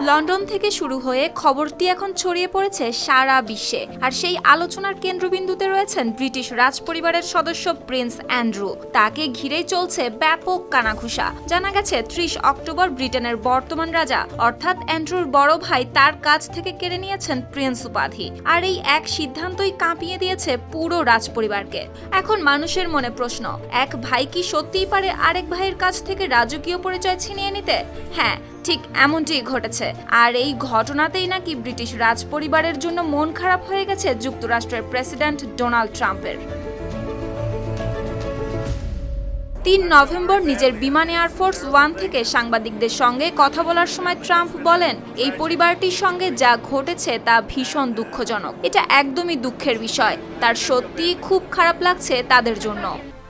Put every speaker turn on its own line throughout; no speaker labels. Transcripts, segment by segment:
London থেকে শুরু হয়ে খবরটি এখন ছড়িয়ে পড়েছে সারা বিশ্বে। আর সেই আলোচনার কেন্দ্রবিন্দুতে রয়েছেন ব্রিটিশ রাজপরিবারের সদস্য প্রিন্স অ্যান্ড্রু। তাকে ঘিরেই চলছে ব্যাপক কানাঘুষা। জানা গেছে, ত্রিশ অক্টোবর ব্রিটেনের বর্তমান রাজা, অর্থাৎ অ্যান্ড্রুর বড় ভাই, তার কাছ থেকে কেড়ে নিয়েছেন প্রিন্স উপাধি। আর এই এক সিদ্ধান্তই কাঁপিয়ে দিয়েছে পুরো রাজপরিবারকে। এখন মানুষের মনে প্রশ্ন, এক ভাই কি সত্যিই পারে আরেক ভাইয়ের কাছ থেকে রাজকীয় পরিচয় ছিনিয়ে নিতে? হ্যাঁ ঠিক এমনটিই ঘটেছে। আর এই ঘটনাতেই নাকি ব্রিটিশ রাজ পরিবারের জন্য মন খারাপ হয়ে গেছে যুক্তরাষ্ট্রের প্রেসিডেন্ট ডোনাল্ড ট্রাম্পের। তিন নভেম্বর নিজের বিমান এয়ারফোর্স ওয়ান থেকে সাংবাদিকদের সঙ্গে কথা বলার সময় ট্রাম্প বলেন, এই পরিবারটির সঙ্গে যা ঘটেছে তা ভীষণ দুঃখজনক। এটা একদমই দুঃখের বিষয়। তার সত্যিই খুব খারাপ লাগছে তাদের জন্য।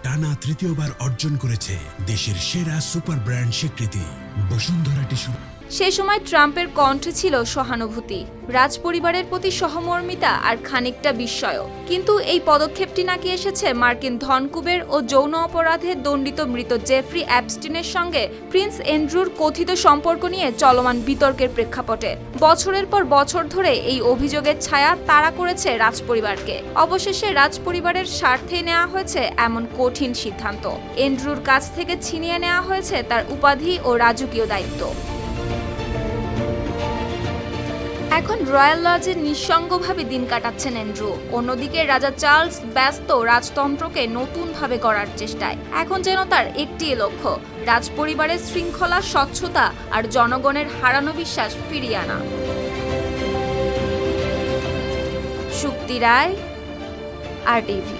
টানা তৃতীয়বার অর্জন করেছে দেশের সেরা সুপার ব্র্যান্ড স্বীকৃতি। বসুন্ধরা টিস্যু
সে সময় ট্রাম্পের কণ্ঠে ছিল সহানুভূতি। রাজপরিবারের প্রতি সহমর্মিতা আর খানিকটা বিস্ময়। কিন্তু এই পদক্ষেপটি নাকি এসেছে মার্কিন ধনকুবের ও যৌন অপরাধে দণ্ডিত মৃত জেফ্রি অ্যাপস্টিনের সঙ্গে প্রিন্স এন্ড্রুর কথিত সম্পর্ক নিয়ে চলমান বিতর্কের প্রেক্ষাপটে। বছরের পর বছর ধরে এই অভিযোগের ছায়া তাড়া করেছে রাজপরিবারকে। অবশেষে রাজপরিবারের স্বার্থে নেওয়া হয়েছে এমন কঠিন সিদ্ধান্ত। এন্ড্রুর কাছ থেকে ছিনিয়ে নেওয়া হয়েছে তার উপাধি ও রাজকীয় দায়িত্ব। এখন রয়্যাল লজে নিঃসঙ্গভাবে দিন কাটাচ্ছেন এন্ড্রু অন্যদিকে রাজা চার্লস ব্যস্ত রাজতন্ত্রকে নতুনভাবে করার চেষ্টায়। এখন যেন তার একটি লক্ষ্য, রাজপরিবারের শৃঙ্খলা, স্বচ্ছতা আর জনগণের হারানো বিশ্বাস ফিরিয়ে আনা। Shukti Roy, R TV.